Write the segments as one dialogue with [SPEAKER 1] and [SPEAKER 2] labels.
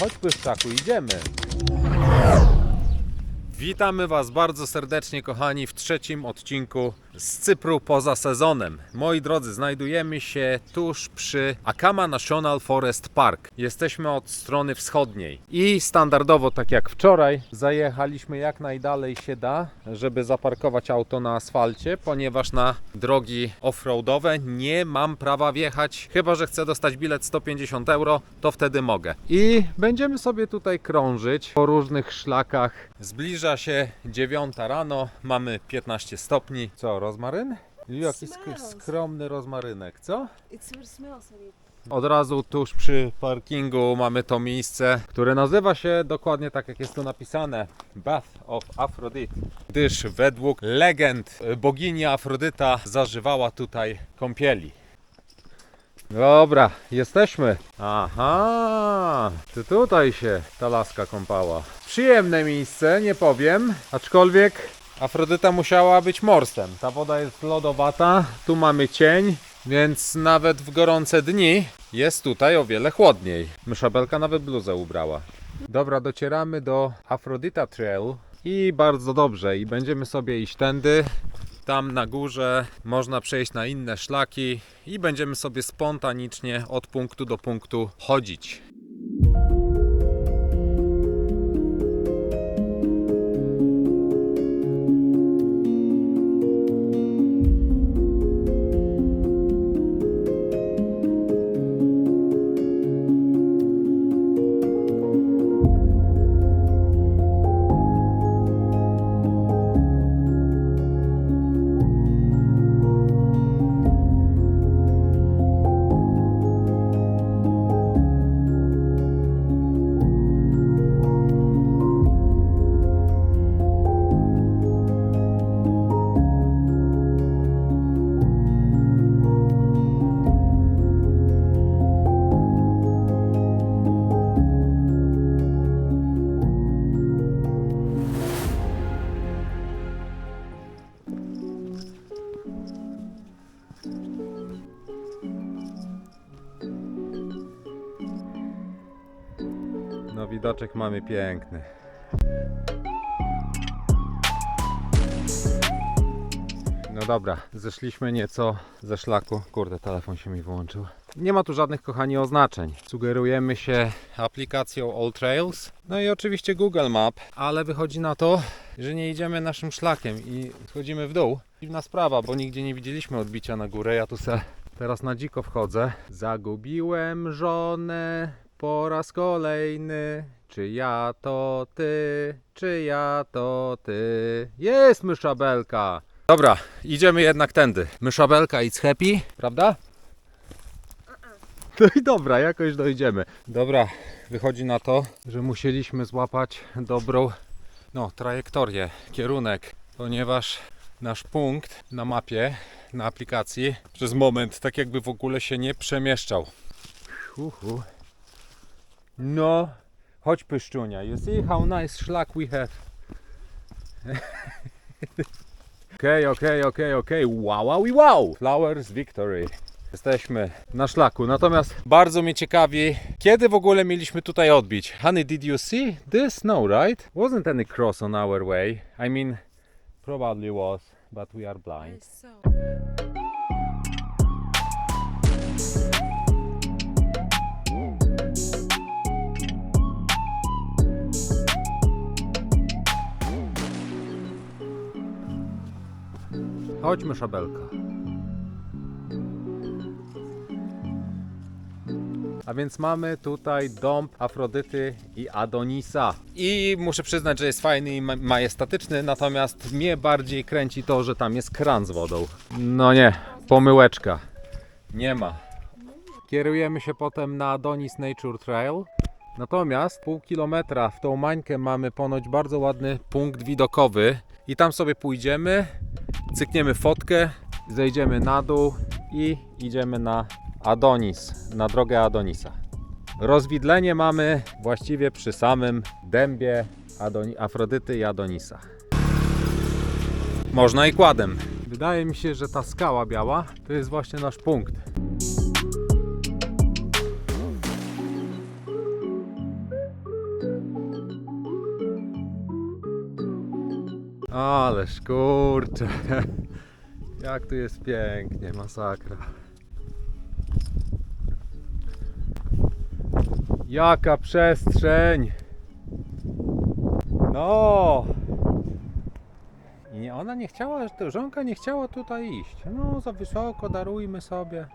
[SPEAKER 1] Chodź Pyszczaku, idziemy. Witamy Was bardzo serdecznie, kochani, w trzecim odcinku z Cypru poza sezonem. Moi drodzy, znajdujemy się tuż przy Akama National Forest Park. Jesteśmy od strony wschodniej i standardowo, tak jak wczoraj, zajechaliśmy jak najdalej się da, żeby zaparkować auto na asfalcie, ponieważ na drogi offroadowe nie mam prawa wjechać, chyba że chcę dostać bilet 150 euro, to wtedy mogę. I będziemy sobie tutaj krążyć po różnych szlakach. Zbliża się 9 rano, mamy 15 stopni. Co, rozmaryn? Jaki sk-
[SPEAKER 2] Smells.
[SPEAKER 1] skromny rozmarynek, co?
[SPEAKER 2] It sort of smells a bit.
[SPEAKER 1] Od razu tuż przy parkingu mamy to miejsce, które nazywa się dokładnie tak jak jest tu napisane Bath of Aphrodite, gdyż według legend y, bogini Afrodyta zażywała tutaj kąpieli. Dobra, jesteśmy. Aha, to tutaj się ta laska kąpała. Przyjemne miejsce, nie powiem, aczkolwiek Afrodyta musiała być morsem. Ta woda jest lodowata, tu mamy cień, więc nawet w gorące dni jest tutaj o wiele chłodniej. Myszabelka nawet bluzę ubrała. Dobra, docieramy do Aphrodita Trail i bardzo dobrze. I będziemy sobie iść tędy. Tam na górze można przejść na inne szlaki i będziemy sobie spontanicznie od punktu do punktu chodzić. Mamy piękny. No dobra, zeszliśmy nieco ze szlaku. Kurde, telefon się mi wyłączył. Nie ma tu żadnych, kochani, oznaczeń. Sugerujemy się aplikacją All Trails, no i oczywiście Google Map, ale wychodzi na to, że nie idziemy naszym szlakiem i schodzimy w dół. Dziwna sprawa, bo nigdzie nie widzieliśmy odbicia na górę. Ja tu se teraz na dziko wchodzę. Zagubiłem żonę po raz kolejny. Czy ja to ty? Czy ja to ty? Jest myszabelka! Dobra, idziemy jednak tędy. Myszabelka it's happy, prawda? No i dobra, jakoś dojdziemy. Dobra, wychodzi na to, że musieliśmy złapać dobrą no, trajektorię, kierunek, ponieważ nasz punkt na mapie, na aplikacji przez moment tak jakby w ogóle się nie przemieszczał. Uhu. No, chodź pyszczunia. You see how nice szlak we have. Okej, okej, okej, okej. Wow, wow, wow! Flowers Victory. Jesteśmy na szlaku. Natomiast bardzo mnie ciekawi, kiedy w ogóle mieliśmy tutaj odbić. Honey, did you see this? No, right? Wasn't any cross on our way. I mean, probably was, but we are blind. Chodźmy, szabelka. A więc mamy tutaj dom Afrodyty i Adonisa. I muszę przyznać, że jest fajny i ma- majestatyczny, natomiast mnie bardziej kręci to, że tam jest kran z wodą. No nie, pomyłeczka. Nie ma. Kierujemy się potem na Adonis Nature Trail. Natomiast pół kilometra w tą mańkę mamy ponoć bardzo ładny punkt widokowy i tam sobie pójdziemy, cykniemy fotkę, zejdziemy na dół i idziemy na Adonis, na drogę Adonisa. Rozwidlenie mamy właściwie przy samym dębie Adoni- Afrodyty i Adonisa. Można i kładem. Wydaje mi się, że ta skała biała to jest właśnie nasz punkt. Ależ kurczę. Jak tu jest pięknie, masakra. Jaka przestrzeń! No! I nie, ona nie chciała, żonka nie chciała tutaj iść. No, za wysoko, darujmy sobie.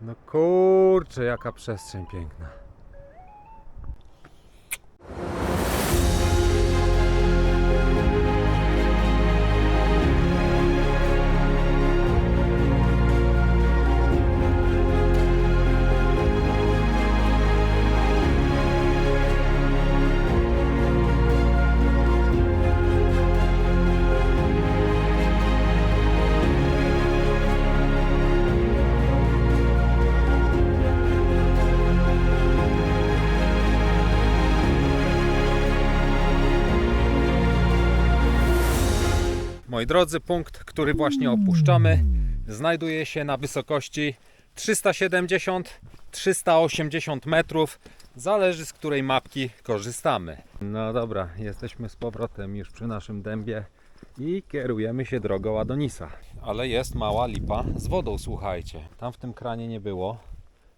[SPEAKER 1] No kurczę, jaka przestrzeń piękna. Moi drodzy, punkt, który właśnie opuszczamy, znajduje się na wysokości 370-380 metrów. Zależy z której mapki korzystamy. No dobra, jesteśmy z powrotem już przy naszym dębie i kierujemy się drogą Adonisa. Ale jest mała lipa z wodą, słuchajcie. Tam w tym kranie nie było.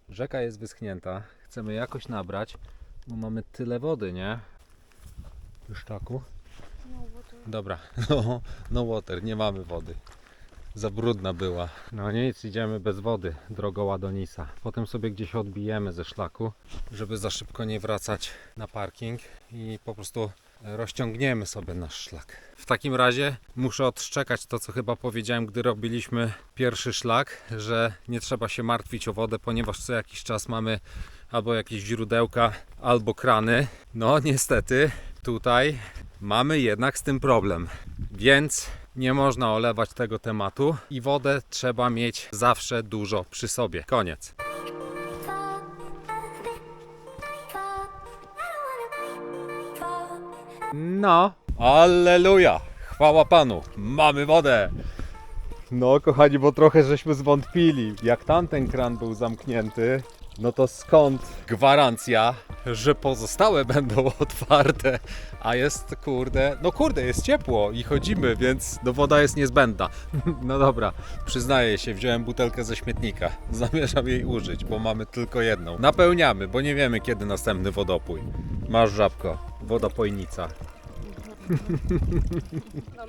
[SPEAKER 1] Rzeka jest wyschnięta. Chcemy jakoś nabrać, bo mamy tyle wody, nie? Pyszczaku. Dobra, no, no water, nie mamy wody. Za brudna była. No nic, idziemy bez wody, drogą Adonisa. Potem sobie gdzieś odbijemy ze szlaku, żeby za szybko nie wracać na parking i po prostu rozciągniemy sobie nasz szlak. W takim razie muszę odszczekać to, co chyba powiedziałem, gdy robiliśmy pierwszy szlak, że nie trzeba się martwić o wodę, ponieważ co jakiś czas mamy albo jakieś źródełka, albo krany. No niestety tutaj mamy jednak z tym problem. Więc nie można olewać tego tematu i wodę trzeba mieć zawsze dużo przy sobie. Koniec. No, alleluja! Chwała Panu, mamy wodę! No, kochani, bo trochę żeśmy zwątpili. Jak tamten kran był zamknięty, no to skąd gwarancja, że pozostałe będą otwarte? A jest, kurde, no kurde, jest ciepło i chodzimy, więc no woda jest niezbędna. No dobra, przyznaję się, wziąłem butelkę ze śmietnika. Zamierzam jej użyć, bo mamy tylko jedną. Napełniamy, bo nie wiemy kiedy następny wodopój. Masz żabko, wodopojnica.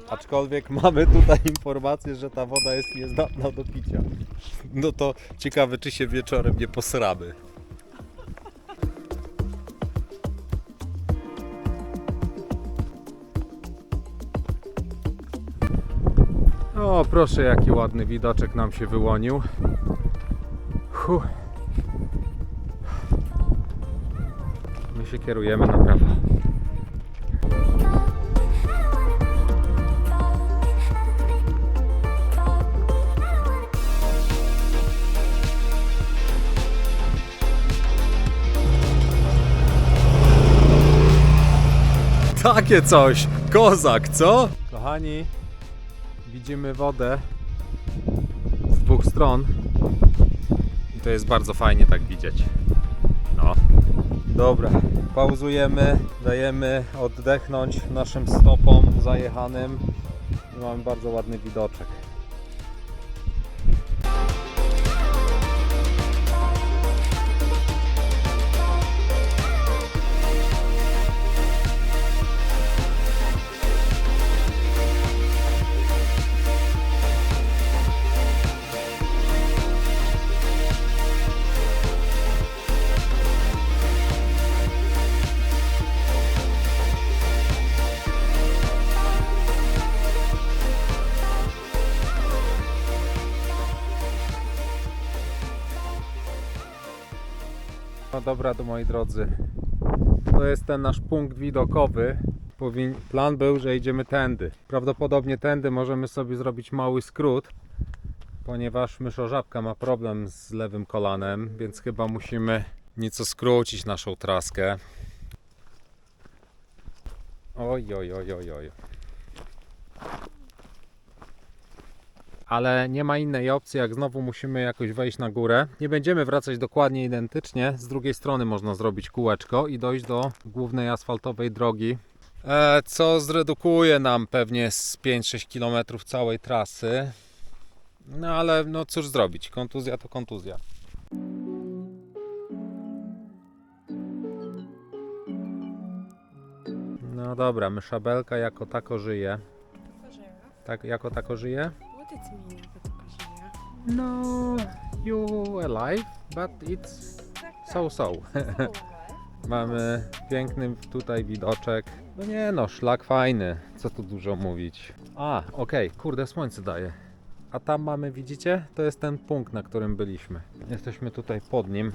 [SPEAKER 1] Aczkolwiek mamy tutaj informację, że ta woda jest niezdatna do picia. No to ciekawe, czy się wieczorem nie posramy. O, proszę, jaki ładny widoczek nam się wyłonił. Huh. My się kierujemy na prawo. Takie coś! Kozak, co? Kochani, widzimy wodę z dwóch stron. I to jest bardzo fajnie tak widzieć. No. Dobra, pauzujemy, dajemy oddechnąć naszym stopom zajechanym i mamy bardzo ładny widoczek. Dobra, to moi drodzy. To jest ten nasz punkt widokowy. Plan był, że idziemy tędy. Prawdopodobnie tędy możemy sobie zrobić mały skrót, ponieważ myszożabka ma problem z lewym kolanem, więc chyba musimy nieco skrócić naszą traskę. Oj, oj, oj, oj, oj. Ale nie ma innej opcji, jak znowu musimy jakoś wejść na górę. Nie będziemy wracać dokładnie identycznie. Z drugiej strony można zrobić kółeczko i dojść do głównej asfaltowej drogi e, co zredukuje nam pewnie z 5-6 km całej trasy. No ale no cóż zrobić, kontuzja to kontuzja. No dobra, myszabelka jako tako żyje. Tak, jako tako żyje?
[SPEAKER 2] Jako tylko żyje?
[SPEAKER 1] No, you alive, but it's so so. Mamy piękny tutaj widoczek. No nie no, szlak fajny. Co tu dużo mówić. A, okej, kurde, słońce daje. A tam mamy, widzicie? To jest ten punkt, na którym byliśmy. Jesteśmy tutaj pod nim.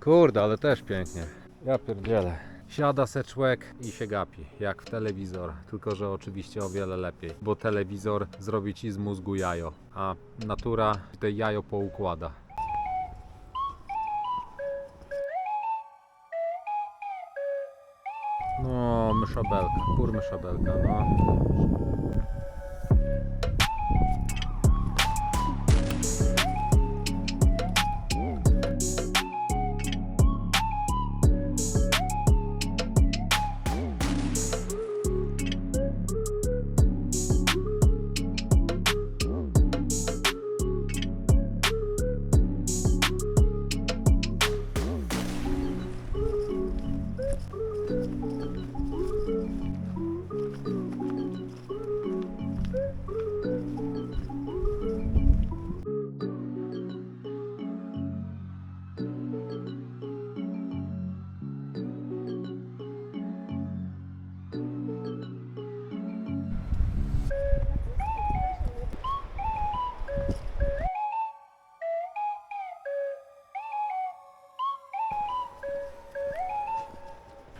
[SPEAKER 1] Kurde, ale też pięknie. Ja pierdzielę. Siada se człowiek i się gapi, jak w telewizor, tylko że oczywiście o wiele lepiej, bo telewizor zrobi ci z mózgu jajo, a natura te jajo poukłada. No, myszabelka, kur myszabelka, no.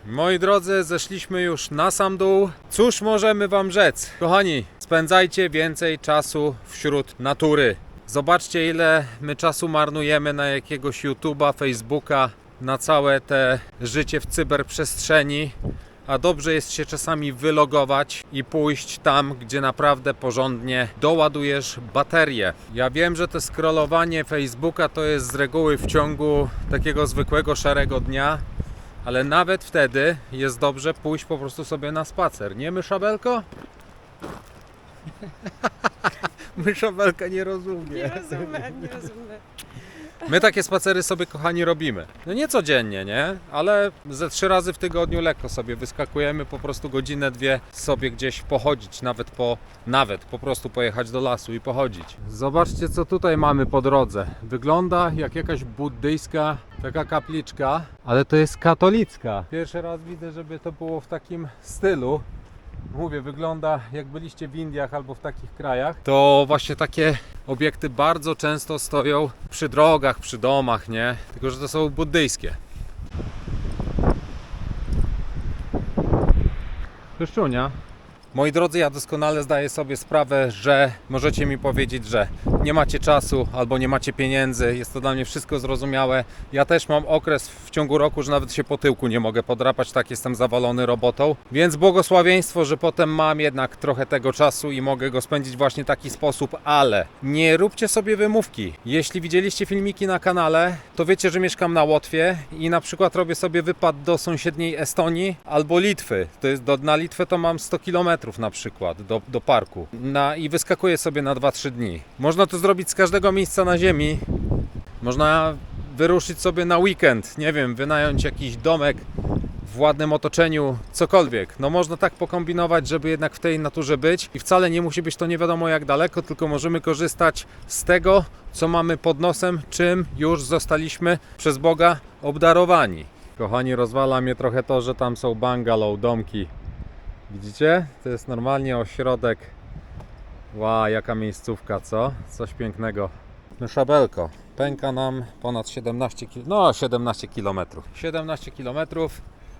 [SPEAKER 1] Moi drodzy, zeszliśmy już na sam dół. Cóż możemy Wam rzec? Kochani, spędzajcie więcej czasu wśród natury. Zobaczcie, ile my czasu marnujemy na jakiegoś YouTube'a, Facebooka, na całe te życie w cyberprzestrzeni. A dobrze jest się czasami wylogować i pójść tam, gdzie naprawdę porządnie doładujesz baterię. Ja wiem, że to scrollowanie Facebooka to jest z reguły w ciągu takiego zwykłego szarego dnia, ale nawet wtedy jest dobrze pójść po prostu sobie na spacer. Nie myszabelko? myszabelka nie rozumie.
[SPEAKER 2] Nie rozumiem, nie rozumiem.
[SPEAKER 1] My takie spacery sobie, kochani, robimy. No nie codziennie, nie? Ale ze trzy razy w tygodniu lekko sobie wyskakujemy, po prostu godzinę, dwie sobie gdzieś pochodzić, nawet po, nawet po prostu pojechać do lasu i pochodzić. Zobaczcie, co tutaj mamy po drodze. Wygląda jak jakaś buddyjska taka kapliczka, ale to jest katolicka. Pierwszy raz widzę, żeby to było w takim stylu. Mówię, wygląda jak byliście w Indiach albo w takich krajach. To właśnie takie obiekty bardzo często stoją przy drogach, przy domach, nie? Tylko, że to są buddyjskie. Pyszczunia. Moi drodzy, ja doskonale zdaję sobie sprawę, że możecie mi powiedzieć, że nie macie czasu albo nie macie pieniędzy. Jest to dla mnie wszystko zrozumiałe. Ja też mam okres w ciągu roku, że nawet się po tyłku nie mogę podrapać, tak jestem zawalony robotą. Więc błogosławieństwo, że potem mam jednak trochę tego czasu i mogę go spędzić właśnie w taki sposób, ale nie róbcie sobie wymówki. Jeśli widzieliście filmiki na kanale, to wiecie, że mieszkam na Łotwie i na przykład robię sobie wypad do sąsiedniej Estonii albo Litwy. To jest do, na Litwę to mam 100 km na przykład do, do parku na, i wyskakuję sobie na 2-3 dni. Można to zrobić z każdego miejsca na ziemi. Można wyruszyć sobie na weekend, nie wiem, wynająć jakiś domek w ładnym otoczeniu, cokolwiek. No można tak pokombinować, żeby jednak w tej naturze być i wcale nie musi być to nie wiadomo jak daleko, tylko możemy korzystać z tego, co mamy pod nosem, czym już zostaliśmy przez Boga obdarowani. Kochani, rozwala mnie trochę to, że tam są bungalow, domki. Widzicie? To jest normalnie ośrodek. Ła, jaka miejscówka, co? Coś pięknego. No szabelko. Pęka nam ponad 17 km. No, 17 km. 17 km.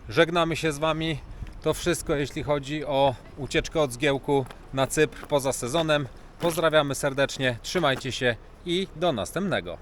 [SPEAKER 1] Żegnamy się z Wami. To wszystko, jeśli chodzi o ucieczkę od zgiełku na Cypr poza sezonem. Pozdrawiamy serdecznie, trzymajcie się i do następnego.